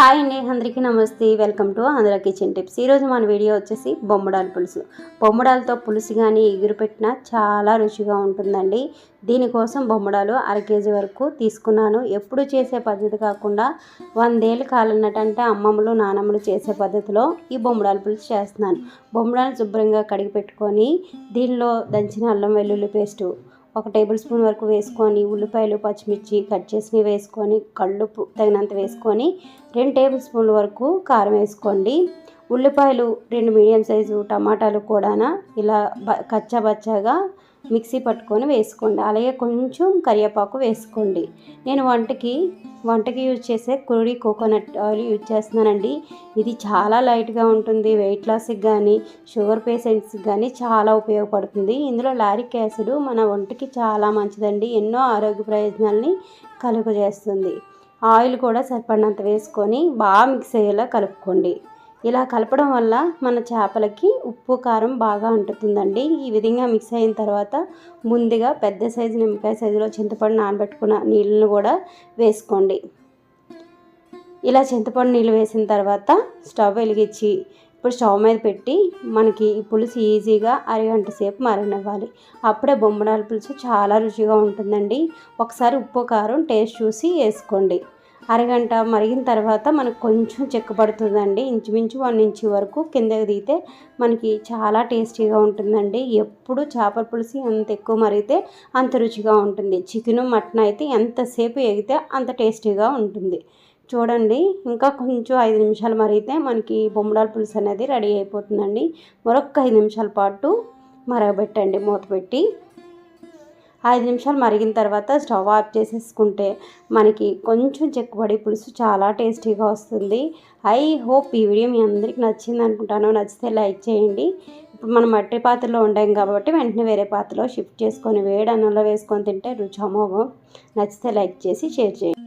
Hi అండి అందరికీ నమస్తే. Welcome to Andhra kitchen tips. ఈరోజు మన వీడియో వచ్చేసి బొమ్మడాల పులుసు. బొమ్మడాలతో పులుసు కానీ ఎగురు పెట్టినా చాలా రుచిగా ఉంటుందండి. దీనికోసం బొమ్మడాలు అర కేజీ వరకు తీసుకున్నాను. ఎప్పుడు చేసే పద్ధతి కాకుండా వందేళ్ళు కాలన్నట్టంటే అమ్మమ్మలు నానమ్మలు చేసే పద్ధతిలో ఈ బొమ్మడాల పులుసు చేస్తున్నాను. బొమ్మడాలు శుభ్రంగా కడిగి పెట్టుకొని దీనిలో దంచిన అల్లం వెల్లుల్లి పేస్టు ఒక టేబుల్ స్పూన్ వరకు వేసుకొని ఉల్లిపాయలు పచ్చిమిర్చి కట్ చేసి వేసుకొని కళ్ళుప్పు తగినంత వేసుకొని రెండు టేబుల్ స్పూన్ల వరకు కారం వేసుకోండి. ఉల్లిపాయలు రెండు మీడియం సైజు టమాటాలు కూడా ఇలా బ కచ్చాబచ్చాగా మిక్సీ పట్టుకొని వేసుకోండి. అలాగే కొంచెం కరివేపాకు వేసుకోండి. నేను వంటకి వంటకి యూజ్ చేసే కురుడి కోకోనట్ ఆయిల్ యూజ్ చేస్తున్నానండి. ఇది చాలా లైట్గా ఉంటుంది. వెయిట్ లాస్కి కానీ షుగర్ పేషెంట్స్కి కానీ చాలా ఉపయోగపడుతుంది. ఇందులో లారిక్ యాసిడ్ మన ఒంటికి చాలా మంచిదండి. ఎన్నో ఆరోగ్య ప్రయోజనాలని కలుగజేస్తుంది. ఆయిల్ కూడా సరిపడినంత వేసుకొని బాగా మిక్స్ అయ్యేలా కలుపుకోండి. ఇలా కలపడం వల్ల మన చేపలకి ఉప్పు కారం బాగా అంటుతుందండి. ఈ విధంగా మిక్స్ అయిన తర్వాత ముందుగా పెద్ద సైజు నిమ్మకాయ సైజులో చింతపండు నానబెట్టుకున్న నీళ్ళను కూడా వేసుకోండి. ఇలా చింతపండు నీళ్ళు వేసిన తర్వాత స్టవ్ వెలిగించి ఇప్పుడు స్టవ్ మీద పెట్టి మనకి పులుసు ఈజీగా అరగంట సేపు మరనివ్వాలి అప్పుడే బొమ్మడాల పులుసు చాలా రుచిగా ఉంటుందండి. ఒకసారి ఉప్పు కారం టేస్ట్ చూసి వేసుకోండి. అరగంట మరిగిన తర్వాత మనకు కొంచెం చెక్కబడుతుందండి ఇంచుమించు వన్ ఇంచు వరకు కిందకి దిగితే మనకి చాలా టేస్టీగా ఉంటుందండి. ఎప్పుడు చేపల పులుసు ఎంత ఎక్కువ మరిగితే అంత రుచిగా ఉంటుంది. చికెన్ మటన్ అయితే ఎంతసేపు ఎగితే అంత టేస్టీగా ఉంటుంది. చూడండి ఇంకా కొంచెం ఐదు నిమిషాలు మరిగితే మనకి బొమ్మడాల పులుసు అనేది రెడీ అయిపోతుందండి. మరొక ఐదు నిమిషాల పాటు మరగబెట్టండి మూత పెట్టి. ఐదు నిమిషాలు మరిగిన తర్వాత స్టవ్ ఆఫ్ చేసేసుకుంటే మనకి కొంచెం చెక్కుబడి పులుసు చాలా టేస్టీగా వస్తుంది. ఐ హోప్ ఈ వీడియో మీ అందరికి నచ్చింది అనుకుంటాను. నచ్చితే లైక్ చేయండి. ఇప్పుడు మనం మట్టి పాత్రలో ఉండాం కాబట్టి వెంటనే వేరే పాత్రలో షిఫ్ట్ చేసుకొని వేడి అన్నంలో వేసుకొని తింటే రుచి అమోఘం. నచ్చితే లైక్ చేసి షేర్ చేయండి.